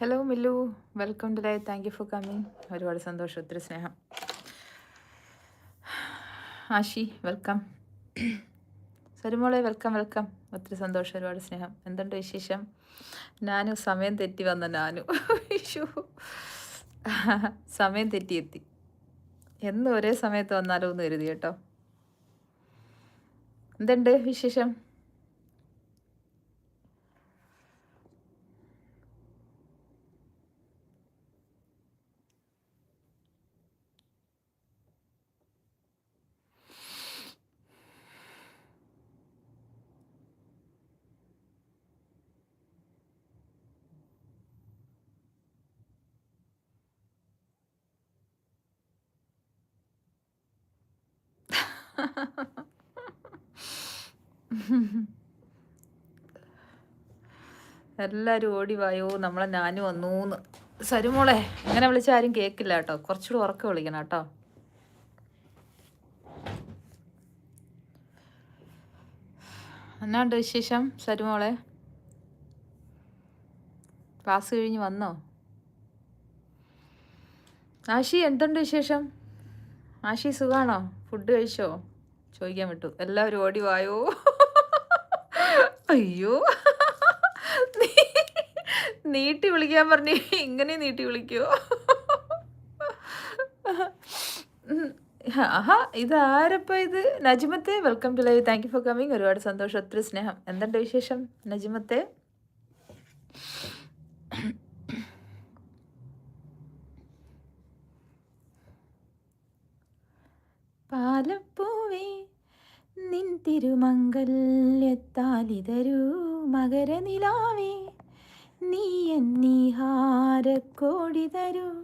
Hello Millu welcome to live thank you for coming ഒരുപാട് സന്തോഷം ഒത്തിരി സ്നേഹം. ആഷി വെൽക്കം സരുമോളെ വെൽക്കം വെൽക്കം ഒത്തിരി സന്തോഷം ഒരുപാട് സ്നേഹം. എന്തുണ്ട് വിശേഷം? നാനു സമയം തെറ്റി വന്ന നാനു. വിഷു സമയം തെറ്റിയെത്തി. എന്നും ഒരേ സമയത്ത് വന്നാലോ എന്ന് കരുതി കേട്ടോ. എന്തുണ്ട് വിശേഷം? എല്ലാവരും ഓടി വായോ. നമ്മളെ ഞാനും വന്നൂന്ന്. സരുമോളെ ഇങ്ങനെ വിളിച്ചാൽ ആരും കേൾക്കില്ല കേട്ടോ. കുറച്ചുകൂടി ഉറക്കെ വിളിക്കണം കേട്ടോ. എന്നാണ്ട് വിശേഷം സരുമോളെ? ക്ലാസ് കഴിഞ്ഞ് വന്നോ? ആഷി എന്തുണ്ട് വിശേഷം? ആഷി സുഖാണോ? ഫുഡ് കഴിച്ചോ? ചോദിക്കാൻ വിട്ടു. എല്ലാവരും ഓടി വായോ. അയ്യോ. നീട്ടി വിളിക്കാൻ പറഞ്ഞു ഇങ്ങനെ നീട്ടി വിളിക്കോ? ആഹാ ഇത് ആരപ്പ ഇത്? നജിമത്തെ welcome to live thank you for coming ഒരുപാട് സന്തോഷം ഒത്തിരി സ്നേഹം. എന്തുണ്ട് വിശേഷം നജിമത്തെ? പാലപ്പൂവേ നിൻ തിരുമംഗല്യത്താലിതരൂ മകരനിലാവേ. നീ എന്നീഹാരക്കോടി തരൂ.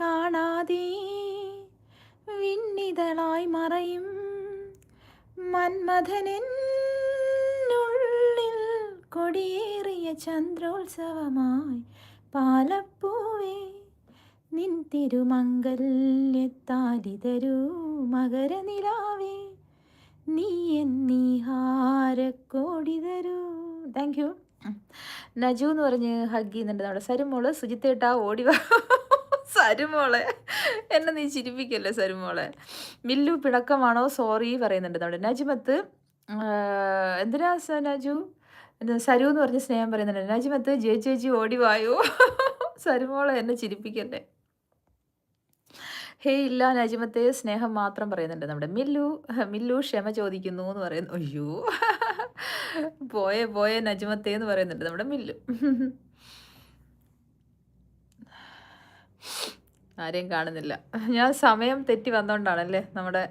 കാണാതെ വിണ്ണിതളായി മറയും. മന്മഥനുള്ളിൽ കൊടിയേറിയ ചന്ദ്രോത്സവമായി പാലപ്പൂവേ. നിൻ തിരുമംഗല്യത്താലിതരൂ മകരനിലാവേ. നീ എന്നീഹാരക്കോടി തരൂ. താങ്ക് യു നജു എന്ന് പറഞ്ഞ് ഹഗ് ചെയ്യുന്നുണ്ട് നമ്മുടെ സരുമോൾ. സുജിത്തേട്ടാ ഓടി വാ. സരുമോളെ. എന്നെ നീ ചിരിപ്പിക്കല്ലേ സരുമോളെ? മില്ലു പിണക്കമാണോ? സോറി പറയുന്നുണ്ട് നമ്മുടെ നജ്മത്ത്. എന്തിനാ നജു? സരു എന്ന് പറഞ്ഞ് സ്നേഹം പറയുന്നുണ്ട്. നജ്മത്ത് ജെ ചേച്ചി ഓടി വായോ? സരുമോളെ എന്നെ ചിരിപ്പിക്കല്ലേ. ഹേ ഇല്ല നജിമത്തെ സ്നേഹം മാത്രം പറയുന്നുണ്ട് നമ്മുടെ മില്ലു. മില്ലു ക്ഷമ ചോദിക്കുന്നു എന്ന് പറയുന്നു. അയ്യോ. പോയെ പോയെ നജിമത്തെ എന്ന് പറയുന്നുണ്ട് നമ്മുടെ മില്ലു. ആരെയും കാണുന്നില്ല. ഞാൻ സമയം തെറ്റി വന്നോണ്ടാണല്ലേ നമ്മുടെ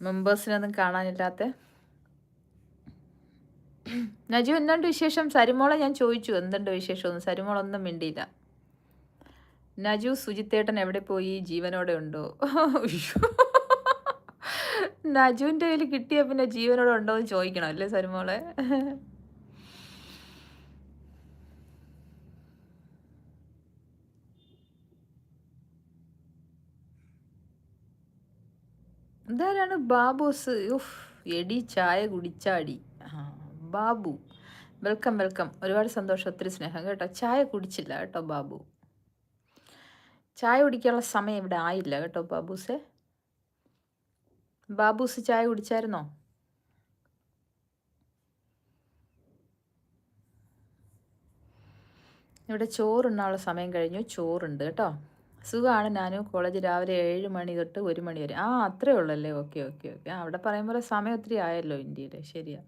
മെമ്പേഴ്സിനൊന്നും കാണാനില്ലാത്ത? നജു എന്തുണ്ട് വിശേഷം? സരിമോളെ ഞാൻ ചോദിച്ചു. എന്തുണ്ട് വിശേഷമൊന്നും? സരിമോളൊന്നും മിണ്ടിയില്ല. നജു സുജിത്തേട്ടൻ എവിടെ പോയി? ജീവനോടെ ഉണ്ടോ? നജുവിന്റെ കയ്യിൽ കിട്ടിയ പിന്നെ ജീവനോടെ ഉണ്ടോ എന്ന് ചോദിക്കണം അല്ലേ സരുമോളെ? എന്തായാലാണ് ബാബുസ്? ഉഫ് എടി ചായ കുടിച്ചാടി. ബാബു. Welcome welcome. ഒരുപാട് സന്തോഷം ഒത്തിരി സ്നേഹം കേട്ടോ. ചായ കുടിച്ചില്ല കേട്ടോ ബാബു. ചായ കുടിക്കാനുള്ള സമയം ഇവിടെ ആയില്ല കേട്ടോ ബാബൂസെ. ബാബൂസ് ചായ കുടിച്ചായിരുന്നോ? ഇവിടെ ചോറുണ്ണാനുള്ള സമയം കഴിഞ്ഞു. ചോറുണ്ട് കേട്ടോ. സുഖമാണ് ഞാനും കോളേജ് രാവിലെ ഏഴ് മണി തൊട്ട് ഒരു മണി വരെ. ആ അത്രേ ഉള്ളല്ലേ? Okay okay okay. അവിടെ പറയുമ്പോൾ സമയം ഒത്തിരി ആയല്ലോ ഇന്ത്യയിൽ ശരിയാ.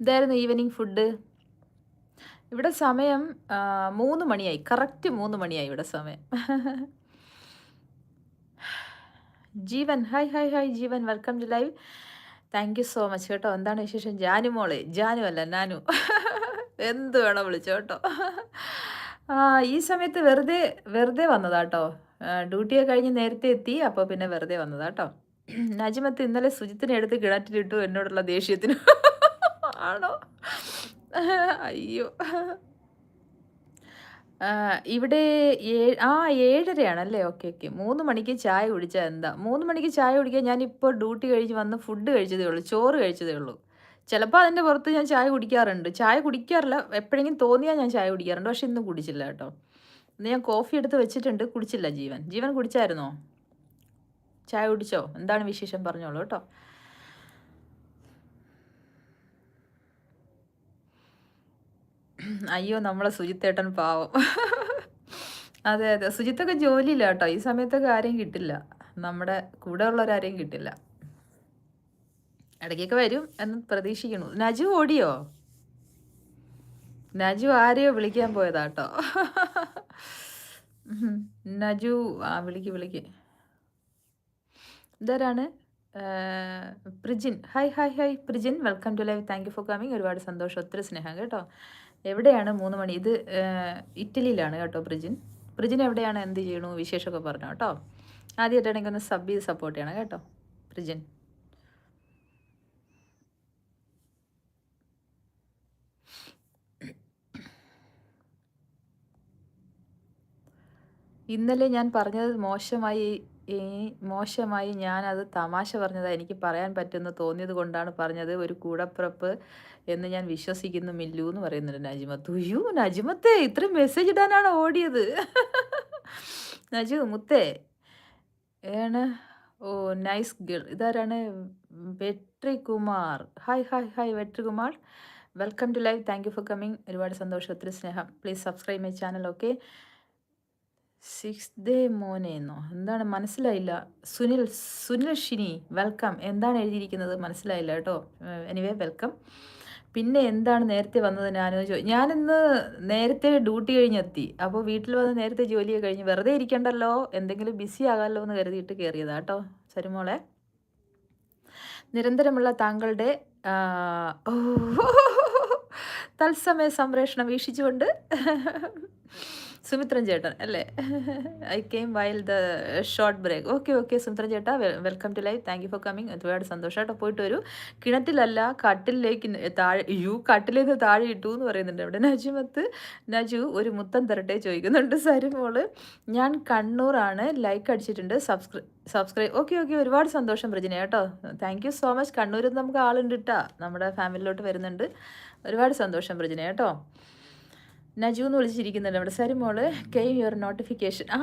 ഇതായിരുന്നു ഈവനിങ് ഫുഡ്? ഇവിടെ സമയം മൂന്ന് മണിയായി. കറക്റ്റ് മൂന്ന് മണിയായി ഇവിടെ സമയം. Jeevan hi hi hi Jeevan welcome to live thank you so much കേട്ടോ. എന്താണ് വിശേഷം? ജാനു മോളെ. ജാനു അല്ല നാനു. എന്ത് വേണം വിളിച്ചോ കേട്ടോ. ഈ സമയത്ത് വെറുതെ വെറുതെ വന്നതാട്ടോ ഡ്യൂട്ടിയെ കഴിഞ്ഞ് നേരത്തെ എത്തി അപ്പോൾ പിന്നെ വെറുതെ വന്നതാട്ടോ നജിമത്ത് ഇന്നലെ സുജിത്തിനെ എടുത്ത് കിണറ്റിലിട്ടു എന്നോടുള്ള ദേഷ്യത്തിന്. ആണോ? അയ്യോ. ഇവിടെ ആ ഏഴരയാണല്ലേ? Okay okay. മൂന്ന് മണിക്ക് ചായ കുടിച്ചാൽ എന്താ? മൂന്ന് മണിക്ക് ചായ കുടിക്കാൻ ഞാനിപ്പോൾ ഡ്യൂട്ടി കഴിഞ്ഞ് വന്ന് ഫുഡ് കഴിച്ചതേ ഉള്ളൂ ചോറ് കഴിച്ചതേ ഉള്ളൂ. ചിലപ്പോൾ അതിന്റെ പുറത്ത് ഞാൻ ചായ കുടിക്കാറുണ്ട്. ചായ കുടിക്കാറില്ല എപ്പോഴെങ്കിലും തോന്നിയാൽ ഞാൻ ചായ കുടിക്കാറുണ്ട് പക്ഷെ ഇന്ന് കുടിച്ചില്ല കേട്ടോ. ഇന്ന് ഞാൻ കോഫി എടുത്ത് വെച്ചിട്ടുണ്ട് കുടിച്ചില്ല ജീവൻ. ജീവൻ കുടിച്ചായിരുന്നോ? ചായ കുടിച്ചോ? എന്താണ് വിശേഷം? പറഞ്ഞോളൂ കേട്ടോ. അയ്യോ നമ്മളെ സുജിത്തേട്ടൻ പാവം. അതെ അതെ. സുജിത്തൊക്കെ ജോലിയില്ല കേട്ടോ ഈ സമയത്തൊക്കെ ആരെയും കിട്ടില്ല. നമ്മുടെ കൂടെ ഉള്ളവരാരെയും കിട്ടില്ല. ഇടയ്ക്കൊക്കെ വരും എന്ന് പ്രതീക്ഷിക്കുന്നു. നജു ഓടിയോ? നജു ആരെയോ വിളിക്കാൻ പോയതാ കേട്ടോ നജു ആ വിളിക്ക് വിളിക്ക്. ഇതാരാണ്? Prijin. Hi hi hi. Prijin welcome to live. Thank you for coming. ഒരുപാട് സന്തോഷം. ഒത്തിരി സ്നേഹം കേട്ടോ. എവിടെയാണ് മൂന്ന് മണി? ഇത് ഇറ്റലിയിലാണ് കേട്ടോ ബ്രിജിൻ. ബ്രിജിൻ എവിടെയാണ്? എന്ത് ചെയ്യണു വിശേഷമൊക്കെ പറഞ്ഞു കേട്ടോ. ആദ്യമായിട്ടാണെങ്കിൽ ഒന്ന് സബ് ചെയ്ത് സപ്പോർട്ട് ചെയ്യണം കേട്ടോ ബ്രിജിൻ. ഇന്നലെ ഞാൻ പറഞ്ഞത് മോശമായി ഈ മോശമായി ഞാൻ അത് തമാശ പറഞ്ഞത് എനിക്ക് പറയാൻ പറ്റുമെന്ന് തോന്നിയത് കൊണ്ടാണ് പറഞ്ഞത്. ഒരു കൂടപ്പിറപ്പ് എന്ന് ഞാൻ വിശ്വസിക്കുന്നു മില്ലു എന്ന് പറയുന്നുണ്ട് നജിമത്ത്. ഉയ്യോ നജിമത്തെ ഇത്രയും മെസ്സേജ് ഇടാനാണ് ഓടിയത്. നജു മുത്തേ ഏണ്? ഓ നൈസ് ഗേൾ ഇതാരാണ്? Vetrikumar. Hi hi hi Vetrikumar. Welcome to live thank you for coming ഒരുപാട് സന്തോഷം ഒത്തിരി സ്നേഹം. Please subscribe my channel okay six day മോനെന്നോ എന്താണ്? മനസ്സിലായില്ല. സുനിൽ സുനിൽ ഷിനി വെൽക്കം. എന്താണ് എഴുതിയിരിക്കുന്നത്? മനസ്സിലായില്ല കേട്ടോ. Anyway welcome. പിന്നെ എന്താണ് നേരത്തെ വന്നത്? ഞാനോ ചോ ഞാനിന്ന് നേരത്തെ ഡ്യൂട്ടി കഴിഞ്ഞെത്തി. അപ്പോൾ വീട്ടിൽ വന്ന് നേരത്തെ ജോലിയൊക്കെ കഴിഞ്ഞ് വെറുതെ ഇരിക്കണ്ടല്ലോ? എന്തെങ്കിലും ബിസി ആകാമല്ലോ എന്ന് കരുതിയിട്ട് കയറിയതാ കേട്ടോ ശരിമോളെ നിരന്തരമുള്ള താങ്കളുടെ തത്സമയ സംപ്രേഷണം വീക്ഷിച്ചുകൊണ്ട് സുമിത്രൻ ചേട്ടൻ അല്ലേ? I came while the short break okay okay Sumithran ചേട്ടാ welcome to life thank you for coming ഒരുപാട് സന്തോഷമായിട്ടോ പോയിട്ട് വരൂ. കിണറ്റിലല്ല കട്ടിലേക്ക് താഴെ യു കട്ടിലേന്ന് താഴെ ഇട്ടു എന്ന് പറയുന്നുണ്ട് അവിടെ. നജുമത്ത് നജു ഒരു മുത്തം തരട്ടെ ചോദിക്കുന്നുണ്ട് സരിമോൾ ഞാൻ കണ്ണൂറാണ് ലൈക്ക് അടിച്ചിട്ടുണ്ട് സബ്സ്ക്രൈ സബ്സ്ക്രൈബ് ഓക്കെ ഓക്കെ ഒരുപാട് സന്തോഷം പ്രജിന കേട്ടോ. താങ്ക് യു സോ മച്ച് കണ്ണൂരിൽ നമുക്ക് ആളുണ്ട് കേട്ടോ നമ്മുടെ ഫാമിലിയിലോട്ട് വരുന്നുണ്ട്. ഒരുപാട് സന്തോഷം പ്രജിന കേട്ടോ. നജു എന്ന് വിളിച്ചിരിക്കുന്നുണ്ട് അവിടെ സരി മോൾ കെയ് യുവർ നോട്ടിഫിക്കേഷൻ ആ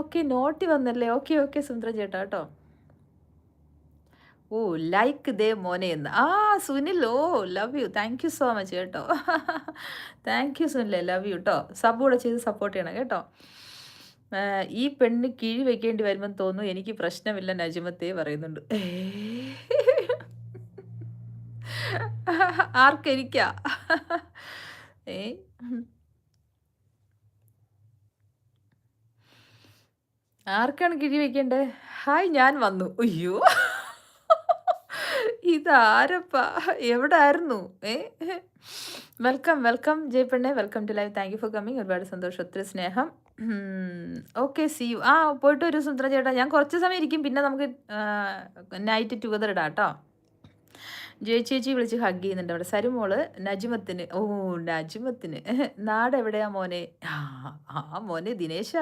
ഓക്കെ നോട്ടി വന്നല്ലേ. ഓക്കെ ഓക്കെ സുന്ദര ചേട്ടാ കേട്ടോ. ഓ ലൈക്ക് ദേ മോനെ എന്ന്. ആ സുനിൽ ഓ love you thank you so much കേട്ടോ. Thank you Sunil. Love you കേട്ടോ. സബ് കൂടെ ചെയ്ത് സപ്പോർട്ട് ചെയ്യണം കേട്ടോ. ഈ പെണ്ണ് കിഴി വെക്കേണ്ടി വരുമെന്ന് തോന്നുന്നു. എനിക്ക് പ്രശ്നമില്ല നജുമത്തെ പറയുന്നുണ്ട്. ആർക്കെനിക്കാ? ഏ ആർക്കാണ് കിഴി വെക്കേണ്ടത് ഹായ് ഞാൻ വന്നു. അയ്യോ. ഇതാരപ്പ? എവിടെ ആയിരുന്നു ഏ? Welcome welcome ജയ്പണ്ണെ. Welcome to live. Thank you for coming. ഒരുപാട് സന്തോഷം ഒത്തിരി സ്നേഹം. Okay see you. ആ പോയിട്ട് ഒരു സുന്ദര ചേട്ടാ. ഞാൻ കുറച്ച് സമയം ഇരിക്കും. പിന്നെ നമുക്ക് നൈറ്റ് ടുഗദർ ഇടാം കേട്ടോ. ജയ ചേച്ചി വിളിച്ച് ഹഗ് ചെയ്യുന്നുണ്ട് അവിടെ. സരുമോൾ നജിമത്തിന്. ഓ നജിമത്തിന്. നാടെവിടെയാ മോനെ? ആ മോനെ ദിനേശ.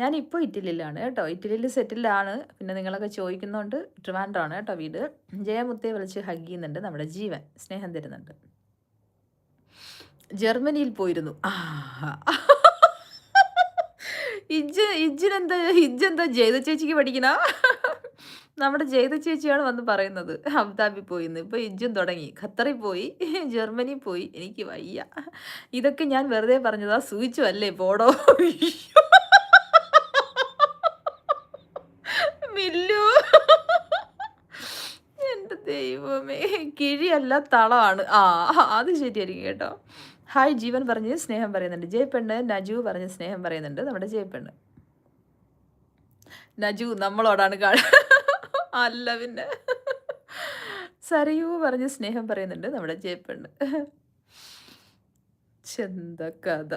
ഞാനിപ്പോൾ ഇറ്റലിയിലാണ് കേട്ടോ. ഇറ്റലിയിൽ സെറ്റിലാണ് പിന്നെ നിങ്ങളൊക്കെ ചോദിക്കുന്നതുകൊണ്ട് ട്രിവാൻഡ്രാണ് കേട്ടോ വീട്. ജയമുത്തയെ വിളിച്ച് ഹഗ് ചെയ്യുന്നുണ്ട് നമ്മുടെ ജീവൻ. സ്നേഹം തരുന്നുണ്ട്. ജർമ്മനിയിൽ പോയിരുന്നു. ഇജ്ജ് ഇജ്ജിനെന്താ ഇജ്ജെന്താ ജയത ചേച്ചിക്ക് പഠിക്കണ? നമ്മുടെ ജയത ചേച്ചിയാണ് വന്ന് പറയുന്നത്. അബുദാബി പോയിന്ന്. ഇപ്പോൾ ഇജ്ജും തുടങ്ങി. ഖത്തറിൽ പോയി. ജർമ്മനി പോയി. എനിക്ക് വയ്യ. ഇതൊക്കെ ഞാൻ വെറുതെ പറഞ്ഞതാ. സൂചിച്ചു അല്ലേ പോടോ മില്ലു എന്റെ ദൈവമേ കിഴിയല്ല തളമാണ്. ആ അത് ശരിയായിരിക്കും കേട്ടോ. ഹായ് ജീവൻ പറഞ്ഞ് സ്നേഹം പറയുന്നുണ്ട്. ജയപ്പെണ്ണ് നജു പറഞ്ഞ് സ്നേഹം പറയുന്നുണ്ട്. നമ്മുടെ ജയപ്പെണ്ണ്. നജു നമ്മളോടാണ് കാണ അല്ല പിന്നെ. സരയു പറഞ്ഞ് സ്നേഹം പറയുന്നുണ്ട് നമ്മുടെ ജയപ്പെണ്ണ്. ചെന്ത കഥ.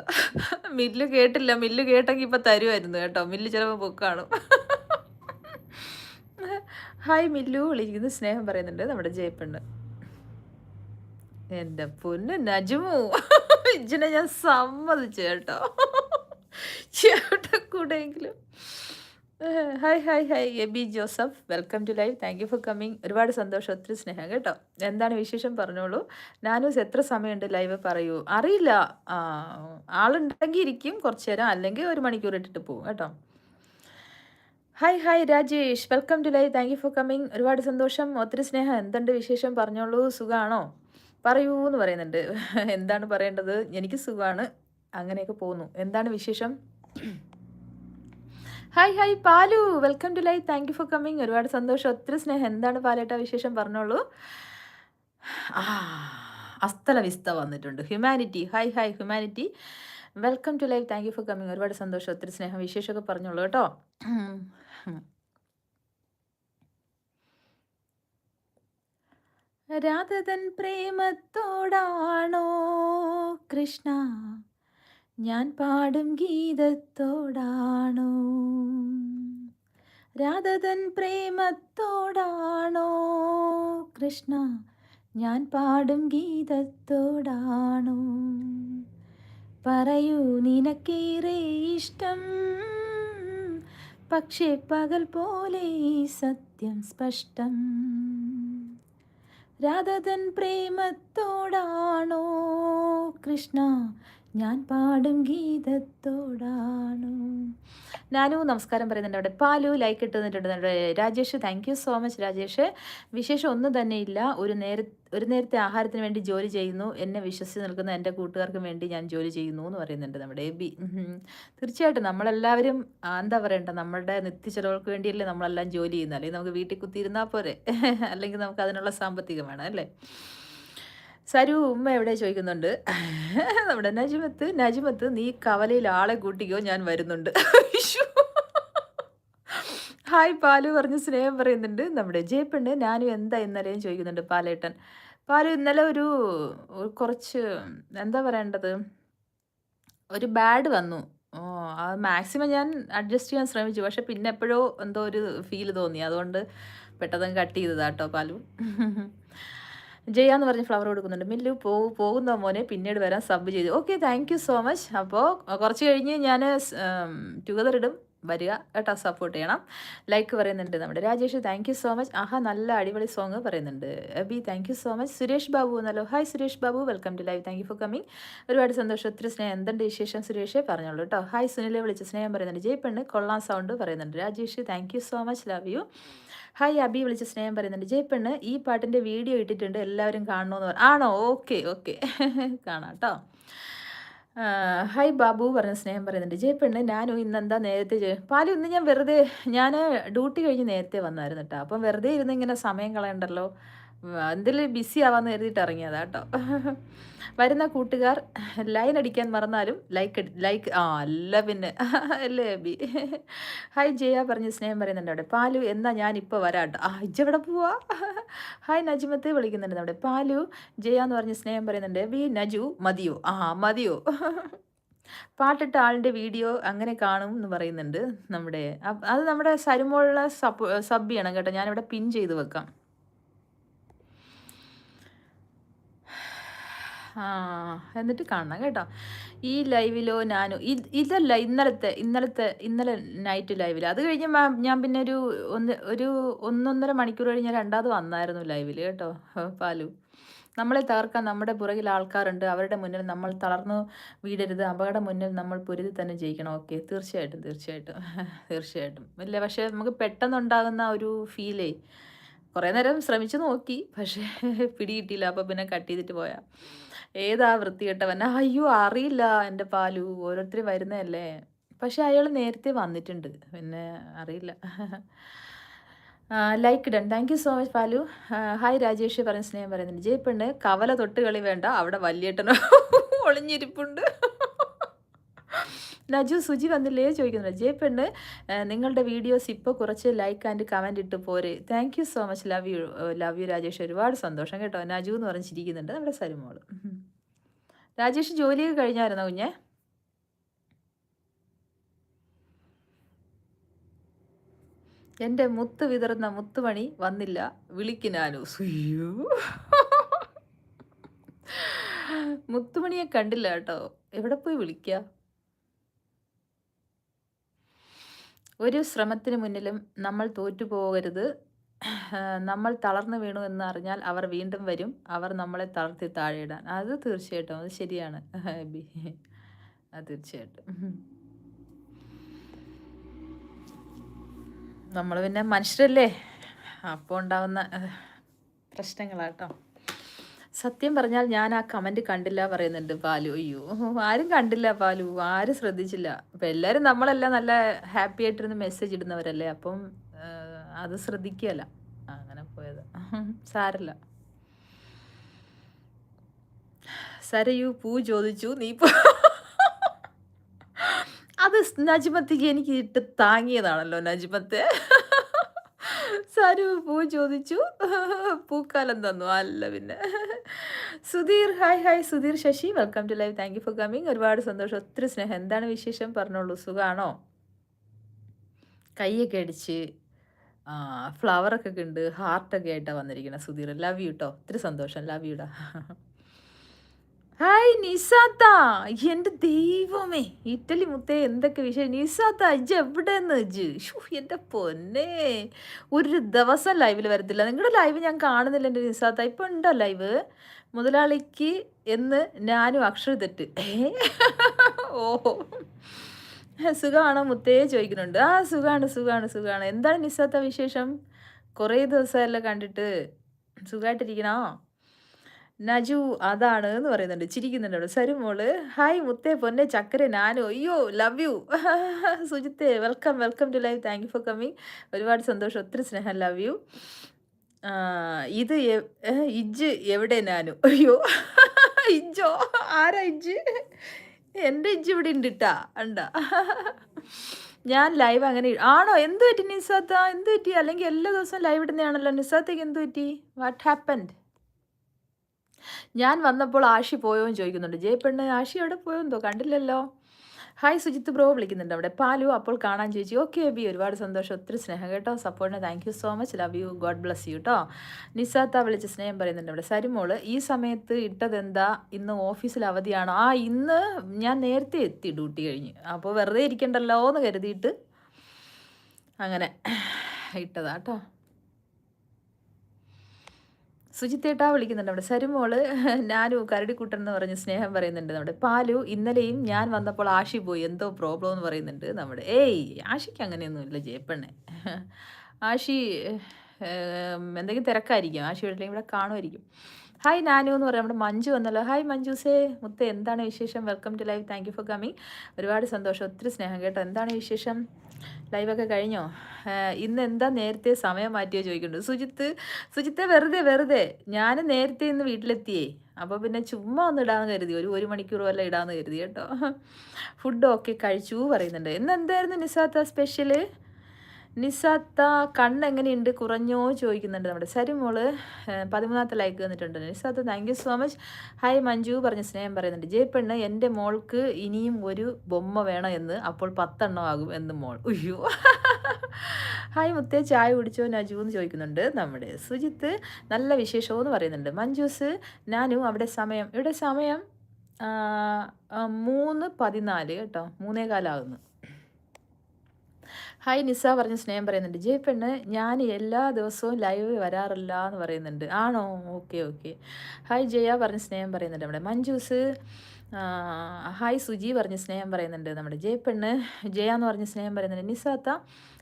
മില്ല് കേട്ടില്ല. മില്ല് കേട്ടെങ്കിൽ ഇപ്പൊ തരുമായിരുന്നു കേട്ടോ. മില്ല് ചിലപ്പോൾ പൊക്കാണും ഹായ് മില്ലു വിളിക്കുന്നു സ്നേഹം പറയുന്നുണ്ട് നമ്മുടെ ജയപ്പെണ്ണ്. എന്റെ പൊന്ന് നജുമു. ഇജിനെ ഞാൻ സമ്മതിച്ചു കേട്ടോ. ചേട്ട കൂടെയെങ്കിലും hi hi hi Eby Joseph. Welcome to live. Thank you for coming. ഒരുപാട് സന്തോഷം ഒത്തിരി സ്നേഹം കേട്ടോ. എന്താണ് വിശേഷം? പറഞ്ഞോളൂ. നാനൂസ് എത്ര സമയമുണ്ട് ലൈവ് പറയൂ? അറിയില്ല. ആളുണ്ടെങ്കിൽ ഇരിക്കും കുറച്ചു നേരം അല്ലെങ്കിൽ ഒരു മണിക്കൂർ ഇട്ടിട്ട് പോകും കേട്ടോ. Hi hi Rajesh welcome to live thank you for coming ഒരുപാട് സന്തോഷം. ഒത്തിരി സ്നേഹം. എന്തുണ്ട് വിശേഷം? പറഞ്ഞോളൂ. സുഖമാണോ പറയൂ എന്ന് പറയുന്നുണ്ട്. എന്താണ് പറയേണ്ടത്? എനിക്ക് സുഖമാണ് അങ്ങനെയൊക്കെ പോകുന്നു. എന്താണ് വിശേഷം? Hi hi Palu. Welcome to live thank you for coming ഒരുപാട് സന്തോഷം. ഒത്തിരി സ്നേഹം. എന്താണ് പാലേട്ട വിശേഷം? പറഞ്ഞോളൂ. ആ അസ്തലവിസ്ത വന്നിട്ടുണ്ട്. Humanity hi hi humanity welcome to live thank you for coming ഒരുപാട് സന്തോഷം. ഒത്തിരി സ്നേഹം. വിശേഷമൊക്കെ പറഞ്ഞോളൂ കേട്ടോ. രാധതൻ പ്രേമത്തോടാണോ കൃഷ്ണ? ഞാൻ പാടും ഗീതത്തോടാണോ? രാധതൻ പ്രേമത്തോടാണോ കൃഷ്ണ? ഞാൻ പാടും ഗീതത്തോടാണോ? പറയൂ നിനക്കേറെ ഇഷ്ടം പക്ഷേ പകൽ പോലെ ഈ സത്യം സ്പഷ്ടം. രാധതൻ പ്രേമത്തോടാണോ കൃഷ്ണ? ഞാൻ പാടും ഗീതത്തോടാണോ. നാനു നമസ്കാരം പറയുന്നുണ്ട് അവിടെ. പാലു ലൈക്ക് ഇട്ട് Rajesh. Thank you so much Rajesh. വിശേഷം ഒന്നും തന്നെ ഇല്ല. ഒരു നേര ഒരു നേരത്തെ ആഹാരത്തിന് വേണ്ടി ജോലി ചെയ്യുന്നു. എന്നെ വിശ്വസിച്ച് നിൽക്കുന്ന എന്റെ കൂട്ടുകാർക്ക് വേണ്ടി ഞാൻ ജോലി ചെയ്യുന്നു എന്ന് പറയുന്നുണ്ട് നമ്മുടെ ബി തീർച്ചയായിട്ടും നമ്മളെല്ലാവരും എന്താ പറയണ്ട നമ്മുടെ നിത്യചെലവുകൾക്ക് വേണ്ടിയല്ലേ നമ്മളെല്ലാം ജോലി ചെയ്യുന്നത്. അല്ലെങ്കിൽ നമുക്ക് വീട്ടിൽ കുത്തിയിരുന്നാൽ പോരെ. അല്ലെങ്കിൽ നമുക്ക് അതിനുള്ള സാമ്പത്തികം വേണം അല്ലേ? സരു ഉമ്മ എവിടെ ചോദിക്കുന്നുണ്ട്? നമ്മുടെ നജിമത്ത് നജിമത്ത് നീ കവലയിൽ ആളെ കൂട്ടിക്കോ ഞാൻ വരുന്നുണ്ട്. ഹായ് പാലു പറഞ്ഞ് സ്നേഹം പറയുന്നുണ്ട്. നമ്മുടെ ജയപ്പെണ്ണ് ഞാനും എന്താ ഇന്നലെയും ചോദിക്കുന്നുണ്ട് പാലേട്ടൻ. പാലു ഇന്നലെ ഒരു ഒരു കുറച്ച് എന്താ പറയേണ്ടത്? ഒരു ബാഡ് വന്നു. ഓ അത് മാക്സിമം ഞാൻ അഡ്ജസ്റ്റ് ചെയ്യാൻ ശ്രമിച്ചു. പക്ഷെ പിന്നെ എപ്പോഴോ എന്തോ ഒരു ഫീൽ തോന്നി. അതുകൊണ്ട് പെട്ടെന്ന് കട്ട് ചെയ്തതാട്ടോ പാലു. ജയ എന്ന് പറഞ്ഞ് ഫ്ലവർ കൊടുക്കുന്നുണ്ട്. മില്ലു പോകും പോകുന്ന മോനെ? പിന്നീട് വരാൻ സബ് ചെയ്തു. Okay thank you so much അപ്പോൾ കുറച്ച് കഴിഞ്ഞ് ഞാൻ ടുഗദർ ഇടും. വരിക കേട്ടോ. സപ്പോർട്ട് ചെയ്യണം. ലൈക്ക് പറയുന്നുണ്ട് നമ്മുടെ Rajesh. Thank you so much ആഹാ നല്ല അടിപൊളി സോങ് പറയുന്നുണ്ട്. Abi thank you so much Suresh Babu എന്നല്ലോ hi Suresh Babu. Welcome to live thank you for coming ഒരുപാട് സന്തോഷം. ഒത്തിരി സ്നേഹം. എന്തുണ്ട് വിശേഷം സുരേഷേ? പറഞ്ഞോളൂ കേട്ടോ. ഹായ് സുനിലെ വിളിച്ച് സ്നേഹം പറയുന്നുണ്ട്. ജയ് പെണ്ണ്. കൊള്ളാം സൗണ്ട് പറയുന്നുണ്ട്. Rajesh thank you so much love you hi Abi വിളിച്ച സ്നേഹം പറയുന്നുണ്ട്. ജയ്പെണ്ണ് ഈ പാട്ടിന്റെ വീഡിയോ ഇട്ടിട്ടുണ്ട് എല്ലാവരും കാണണമെന്ന് പറഞ്ഞു ആണോ? Okay okay. കാണാം കേട്ടോ ഹായ് ബാബു പറഞ്ഞ സ്നേഹം പറയുന്നുണ്ട്. ജയ്പെണ്ണ് ഞാനും ഇന്നെന്താ നേരത്തെ പാലു ഇന്ന് ഞാൻ വെറുതെ ഞാൻ ഡ്യൂട്ടി കഴിഞ്ഞ് നേരത്തെ വന്നായിരുന്നു കേട്ടോ അപ്പം വെറുതെ ഇരുന്ന് ഇങ്ങനെ സമയം കളയണ്ടല്ലോ. എന്തെങ്കിലും ബിസി ആവാന്ന് കരുതിയിട്ട് ഇറങ്ങിയതാ കേട്ടോ. വരുന്ന കൂട്ടുകാർ ലൈൻ അടിക്കാൻ മറന്നാലും ലൈക്ക് ലൈക്ക് ആ അല്ല പിന്നെ. അല്ലേ അബി? ഹായ് ജയ പറഞ്ഞ് സ്നേഹം പറയുന്നുണ്ട് അവിടെ. പാലു എന്നാ ഞാൻ ഇപ്പോൾ വരാം കേട്ടോ ആ ഇജ്ജെവിടെ പോവാ? ഹായ് നജിമത്തെ വിളിക്കുന്നുണ്ട് നമ്മുടെ പാലു ജയ എന്ന് പറഞ്ഞ് സ്നേഹം പറയുന്നുണ്ട്. ബി നജു മതിയോ? ആ മതിയോ? പാട്ടിട്ട ആളിന്റെ വീഡിയോ അങ്ങനെ കാണും എന്ന് പറയുന്നുണ്ട് നമ്മുടെ. അത് നമ്മുടെ സരുമോളിലെ സബ് സബ് ചെയ്യണം കേട്ടോ. ഞാനിവിടെ പിൻ ചെയ്ത് വെക്കാം ആ എന്നിട്ട് കാണണം കേട്ടോ. ഈ ലൈവിലോ ഞാനോ ഇത് ഇതല്ല ഇന്നലത്തെ ഇന്നലത്തെ ഇന്നലെ നൈറ്റ് ലൈവിൽ അത് കഴിഞ്ഞ് ഞാൻ പിന്നെ ഒരു ഒന്ന് ഒരു ഒന്നൊന്നര മണിക്കൂർ കഴിഞ്ഞ് രണ്ടാമത് വന്നായിരുന്നു ലൈവിൽ കേട്ടോ പാലു. നമ്മളെ തകർക്കാൻ നമ്മുടെ പുറകിൽ ആൾക്കാരുണ്ട്. അവരുടെ മുന്നിൽ നമ്മൾ തളർന്നു വീടരുത് അപകട മുന്നിൽ നമ്മൾ പൊരുതി തന്നെ ജയിക്കണം. ഓക്കെ തീർച്ചയായിട്ടും തീർച്ചയായിട്ടും തീർച്ചയായിട്ടും. ഇല്ല പക്ഷേ നമുക്ക് പെട്ടെന്നുണ്ടാകുന്ന ഒരു ഫീലേ കുറേ നേരം ശ്രമിച്ചു നോക്കി പക്ഷേ പിടികിട്ടിയില്ല. അപ്പോൾ പിന്നെ കട്ട് ചെയ്തിട്ട് പോയാ. ഏതാ വൃത്തികെട്ടവൻ? അയ്യോ അറിയില്ല. എന്റെ പാലു ഓരോരുത്തർ വരുന്നതല്ലേ? പക്ഷെ അയാൾ നേരത്തെ വന്നിട്ടുണ്ട്. പിന്നെ അറിയില്ല. Like done thank you so much Palu. Hi Rajesh പറഞ്ഞ സ്നേഹം പറയുന്നുണ്ട്. ജയപ്പെണ്ണ് കവല തൊട്ട് കളി വേണ്ട. അവിടെ വലിയേട്ടനോ ഒളിഞ്ഞിരിപ്പുണ്ട്. നജു സുജി വന്നില്ലേ ചോദിക്കുന്നുണ്ട്. ജയപ്പെണ്ണ് നിങ്ങളുടെ വീഡിയോസ് ഇപ്പോൾ കുറച്ച് ലൈക്ക് ആൻഡ് കമന്റ് ഇട്ട് പോരെ. Thank you so much love you love you Rajesh. ഒരുപാട് സന്തോഷം കേട്ടോ. നജു എന്ന് പറഞ്ഞ് ചിരിക്കുന്നുണ്ട് നമ്മുടെ സരിമോൾ. രാജേഷ് ജോലിയൊക്കെ കഴിഞ്ഞായിരുന്നോ കുഞ്ഞെ? എന്റെ മുത്ത് വിതറുന്ന മുത്തുമണി വന്നില്ല. വിളിക്കിനാനു സുയ്യോ മുത്തുമണിയെ കണ്ടില്ല കേട്ടോ. എവിടെ പോയി വിളിക്കുക ഒരു ശ്രമത്തിന് മുന്നിലും നമ്മൾ തോറ്റുപോകരുത്. നമ്മൾ തളർന്നു വീണു എന്ന് അറിഞ്ഞാൽ അവർ വീണ്ടും വരും. അവർ നമ്മളെ തളർത്തി താഴെയിടാൻ അത് തീർച്ചയായിട്ടും. അത് ശരിയാണ്. ബി അത് തീർച്ചയായിട്ടും. നമ്മൾ പിന്നെ മനുഷ്യരല്ലേ? അപ്പോൾ ഉണ്ടാവുന്ന പ്രശ്നങ്ങളാട്ടോ. സത്യം പറഞ്ഞാൽ ഞാൻ ആ കമന്റ് കണ്ടില്ല പറയുന്നുണ്ട് ബാലു. അയ്യോ ആരും കണ്ടില്ല ബാലു. ആരും ശ്രദ്ധിച്ചില്ല. അപ്പം എല്ലാവരും നമ്മളെല്ലാം നല്ല ഹാപ്പി ആയിട്ടിരുന്ന് മെസ്സേജ് ഇടുന്നവരല്ലേ? അപ്പം അത് ശ്രദ്ധിക്കുകയല്ല അങ്ങനെ പോയത്. സാരല്ല. സരയു പൂ ചോദിച്ചു നീ പോ. അത് നജ്മത്തേക്ക് എനിക്ക് ഇട്ട് താങ്ങിയതാണല്ലോ നജ്മത്തെ. സാരു പൂ ചോദിച്ചു. പൂക്കാലം തന്നു. അല്ല പിന്നെ. Sudheer hi hi. Sudheer Sasi welcome to live thank you for coming ഒരുപാട് സന്തോഷം. ഒത്തിരി സ്നേഹം. എന്താണ് വിശേഷം? പറഞ്ഞോളൂ. സുഖാണോ? കൈയൊക്കെ അടിച്ച് ഫ്ലവറൊക്കെ ഉണ്ട് ഹാർട്ടൊക്കെ ആയിട്ടാണ് വന്നിരിക്കുന്നത് സുധീർ. ലവ് യു കേട്ടോ ഒത്തിരി സന്തോഷം. ലവ് യുടാ ഹായ് നിസാത്ത. എന്റെ ദൈവമേ. ഇറ്റലി മുത്തേ എന്തൊക്കെ വിഷയം നിസാത്ത അജ് എവിടെയെന്ന് അജ്ജ് ഷൂ എന്റെ പൊന്നെ. ഒരു ദിവസം ലൈവിൽ വരത്തില്ല. നിങ്ങളുടെ ലൈവ് ഞാൻ കാണുന്നില്ല എന്റെ നിസാത്ത. ഇപ്പം ഉണ്ടോ ലൈവ് മുതലാളിക്ക് എന്ന് ഞാനും അക്ഷര തെറ്റ് ഓഹോ സുഖമാണോ? മുത്തേ ചോദിക്കുന്നുണ്ട്. ആ സുഖമാണ് സുഖമാണ് സുഖമാണ് എന്താണ് നിസ്സാത്ത വിശേഷം? കുറേ ദിവസമല്ല കണ്ടിട്ട് സുഖമായിട്ടിരിക്കണോ നജു അതാണ് എന്ന് പറയുന്നുണ്ട്. ചിരിക്കുന്നുണ്ട്. അവിടെ സരുമോൾ ഹായ് മുത്തേ പൊന്നെ ചക്കര നാനോ. അയ്യോ love you സുജിത്തെ welcome welcome to live thank you for coming ഒരുപാട് സന്തോഷം. ഒത്തിരി സ്നേഹം. ലവ് യു ഇത് ഇജ്ജ് എവിടെ നാനു? അയ്യോ ഇജ്ജോ? ആരാ ഇജ്ജ്? എന്റെ ഇജ്ജ് ഇവിടെ ഉണ്ട് ഇട്ടാ ഉണ്ടാ ഞാൻ ലൈവ് അങ്ങനെ ആണോ? എന്ത് പറ്റി നിസാത്ത? എന്ത് പറ്റി? അല്ലെങ്കിൽ എല്ലാ ദിവസവും ലൈവ് ഇടുന്നതാണല്ലോ. നിസാത്തേക്ക് എന്ത് പറ്റി? വാട്ട് ഹാപ്പൻഡ് ഞാൻ വന്നപ്പോൾ ആഷി പോയോ എന്ന് ചോദിക്കുന്നുണ്ട്. ജയപ്പെണ്ണ് ആഷി എവിടെ പോയോ എന്തോ കണ്ടില്ലല്ലോ. ഹായ് സുജിത്ത് ബ്രോ വിളിക്കുന്നുണ്ട് അവിടെ. പാലു അപ്പോൾ കാണാൻ ചേച്ചി. ഓക്കെ എബി ഒരുപാട് സന്തോഷം. ഒത്തിരി സ്നേഹം കേട്ടോ സപ്പോർട്ടിന് thank you so much love you god bless you കേട്ടോ നിസാത്ത വിളിച്ച് സ്നേഹം പറയുന്നുണ്ട് അവിടെ സരിമോൾ ഈ സമയത്ത് ഇട്ടതെന്താ? ഇന്ന് ഓഫീസിൽ അവധിയാണോ? ആ ഇന്ന് ഞാൻ നേരത്തെ എത്തി ഡ്യൂട്ടി കഴിഞ്ഞ്. അപ്പോൾ വെറുതെ ഇരിക്കണ്ടല്ലോ എന്ന് കരുതിയിട്ട് അങ്ങനെ ഇട്ടതാ കേട്ടോ സുജിത്തേട്ടാ വിളിക്കുന്നുണ്ട് നമ്മുടെ സരുമോൾ നാനു കരടിക്കുട്ടൻ എന്ന് പറഞ്ഞ് സ്നേഹം പറയുന്നുണ്ട് നമ്മുടെ. പാലു ഇന്നലെയും ഞാൻ വന്നപ്പോൾ ആഷി പോയി. എന്തോ പ്രോബ്ലം എന്ന് പറയുന്നുണ്ട് നമ്മുടെ. ഏയ് ആഷിക്ക് അങ്ങനെയൊന്നുമില്ല ജയപ്പെണ്ണെ ആഷി എന്തെങ്കിലും തിരക്കായിരിക്കും. ആഷി വീട്ടിലേക്ക് ഇവിടെ കാണുമായിരിക്കും. ഹായ് നാനു എന്ന് പറയാം. നമ്മുടെ മഞ്ജു വന്നല്ലോ. ഹായ് മഞ്ജുസേ. മുത്ത് എന്താണ് വിശേഷം? Welcome to live thank you for coming ഒരുപാട് സന്തോഷം. ഒത്തിരി സ്നേഹം കേട്ടോ. എന്താണ് വിശേഷം? ലൈവൊക്കെ കഴിഞ്ഞോ? ഇന്ന് എന്താ നേരത്തെ സമയം മാറ്റിയോ ചോദിക്കുന്നുണ്ട്. സുജിത്ത് സുജിത്ത് വെറുതെ വെറുതെ. ഞാൻ നേരത്തെ ഇന്ന് വീട്ടിലെത്തിയേ. അപ്പോൾ പിന്നെ ചുമ്മാ ഒന്ന് ഇടാന്ന് കരുതി. ഒരു ഒരു മണിക്കൂർ വല്ല ഇടാന്ന് കരുതി കേട്ടോ. ഫുഡ് ഓക്കെ കഴിച്ചു പറയുന്നുണ്ട്. ഇന്ന് എന്തായിരുന്നു നിസാത്ത സ്പെഷ്യൽ നിസാത്ത കണ്ണ് എങ്ങനെയുണ്ട് കുറഞ്ഞോ ചോദിക്കുന്നുണ്ട് നമ്മുടെ സരിമോൾ. പതിമൂന്നാമത്തെ ലൈക്ക് വന്നിട്ടുണ്ട്. നിസാത്ത thank you so much hi Manju പറഞ്ഞ സ്നേഹം പറയുന്നുണ്ട്. ജയപ്പെണ്ണ് എന്റെ മോൾക്ക് ഇനിയും ഒരു ബൊമ്മ വേണം എന്ന്. അപ്പോൾ പത്തെണ്ണം ആകും എന്ന് മോൾ. ഉയ്യോ. ഹായ് മുത്തേ ചായ കുടിച്ചോ നജു എന്ന് ചോദിക്കുന്നുണ്ട് നമ്മുടെ സുജിത്ത്. നല്ല വിശേഷമോ എന്ന് പറയുന്നുണ്ട്. മഞ്ജൂസ് ഞാനും അവിടെ സമയം. ഇവിടെ സമയം മൂന്ന് പതിനാല് കേട്ടോ. മൂന്നേ കാലാകുന്നു ഹായ് നിസ പറഞ്ഞ സ്നേഹം പറയുന്നുണ്ട്. ജയ് പെണ്ണ് ഞാൻ എല്ലാ ദിവസവും ലൈവ് വരാറില്ല എന്ന് പറയുന്നുണ്ട്. ആണോ? Okay okay. ഹായ് ജയ പറഞ്ഞ സ്നേഹം പറയുന്നുണ്ട് നമ്മുടെ മഞ്ജൂസ്. ഹായ് സുജി പറഞ്ഞ സ്നേഹം പറയുന്നുണ്ട് നമ്മുടെ ജയപ്പെണ്ണ് ജയ എന്ന് പറഞ്ഞ സ്നേഹം പറയുന്നുണ്ട്. നിസാത്ത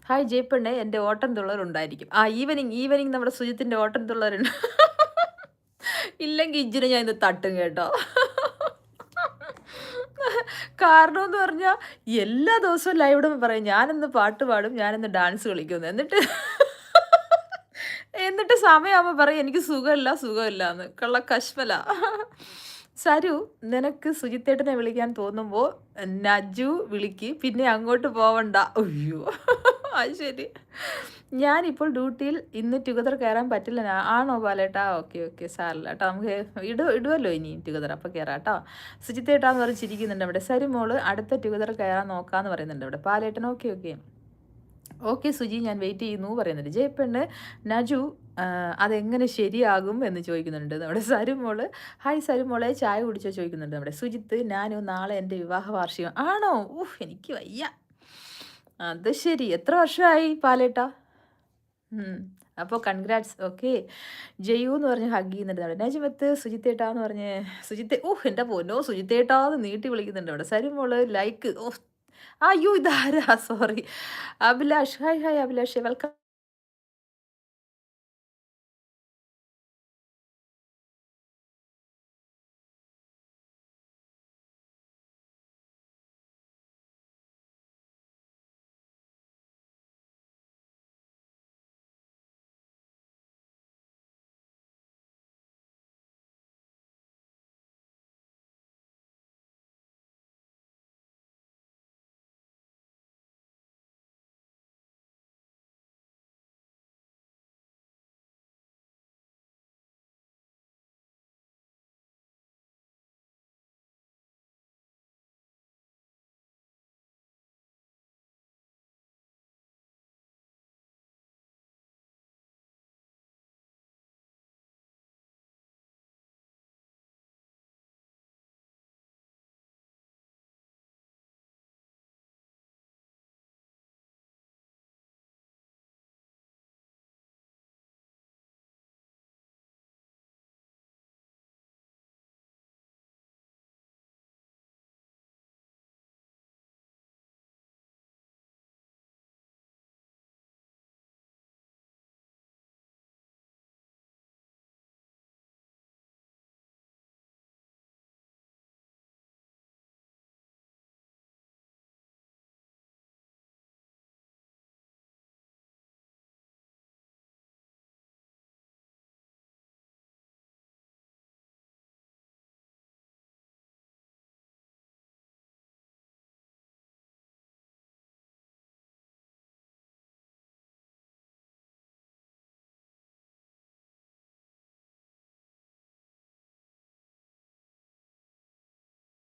ഹായ് ജയപ്പെണ്ണ് എന്റെ ഓട്ടം തുള്ളവരുണ്ടായിരിക്കും ആ ഈവനിങ് ഈവനിങ് നമ്മുടെ സുജിത്തിന്റെ ഓട്ടം തുള്ളവരുണ്ട് ഇല്ലെങ്കിൽ ഇജ്ജിനെ ഞാൻ ഇത് തട്ടും കേട്ടോ. കാരണം എന്ന് പറഞ്ഞാൽ എല്ലാ ദിവസവും ലൈവ് പറയും ഞാനിന്ന് പാട്ട് പാടും ഞാനിന്ന് ഡാൻസ് കളിക്കുന്നു എന്നിട്ട് എന്നിട്ട് സമയമാകുമ്പോൾ പറയും എനിക്ക് സുഖമില്ല സുഖമില്ല എന്ന്. കള്ള കശ്മല. സരു നിനക്ക് സുജിത്തേട്ടനെ വിളിക്കാൻ തോന്നുമ്പോൾ നജു വിളിക്ക് പിന്നെ അങ്ങോട്ട് പോവണ്ട. അയ്യോ. അത് ശരി. ഞാനിപ്പോൾ ഡ്യൂട്ടിയിൽ ഇന്ന് ടുഗദർ കയറാൻ പറ്റില്ല. ആണോ പാലേട്ടാ ഓക്കെ ഓക്കെ സാറില്ല കേട്ടോ. നമുക്ക് ഇട ഇടുമല്ലോ ഇനി ടുഗദർ അപ്പോൾ കയറാം കേട്ടോ. സുജിത്തേട്ടാന്ന് പറഞ്ഞ് ചിരിക്കുന്നുണ്ട് അവിടെ സരി മോൾ അടുത്ത ടുഗദർ കയറാൻ നോക്കാമെന്ന് പറയുന്നുണ്ട് അവിടെ പാലേട്ടൻ ഓക്കെ ഓക്കെ. ഓക്കെ സുജി ഞാൻ വെയിറ്റ് ചെയ്യുന്നു പറയുന്നുണ്ട്. ജയപ്പെണ്ണ് നജു അതെങ്ങനെ ശരിയാകും എന്ന് ചോദിക്കുന്നുണ്ട് നമ്മുടെ സരുമോൾ ഹായ് സരുമോളെ ചായ കുടിച്ചോ ചോദിക്കുന്നുണ്ട് നമ്മുടെ സുജിത്ത് ഞാനും നാളെ എന്റെ വിവാഹ വാർഷികം ആണോ? ഊഹ് എനിക്ക് വയ്യ. അത് ശരി. എത്ര വർഷമായി പാലേട്ട. അപ്പോൾ കൺഗ്രാറ്റ്സ്. ഓക്കെ. ജയു എന്ന് പറഞ്ഞ് ഹഗ് ചെയ്യുന്നുണ്ട് അവിടെ. നജ്മത്ത് സുജിത്തേട്ടാ എന്ന് പറഞ്ഞ് സുജിത്തെ ഓഹ്! എന്റെ പൊന്നോ സുജിത്തേട്ടാന്ന് നീട്ടി വിളിക്കുന്നുണ്ട് അവിടെ. സരുമോൾ ലൈക്ക് ഓ അയ്യോ! ഇതാരാ? Sorry. Abhilash hi hi Abhilash welcome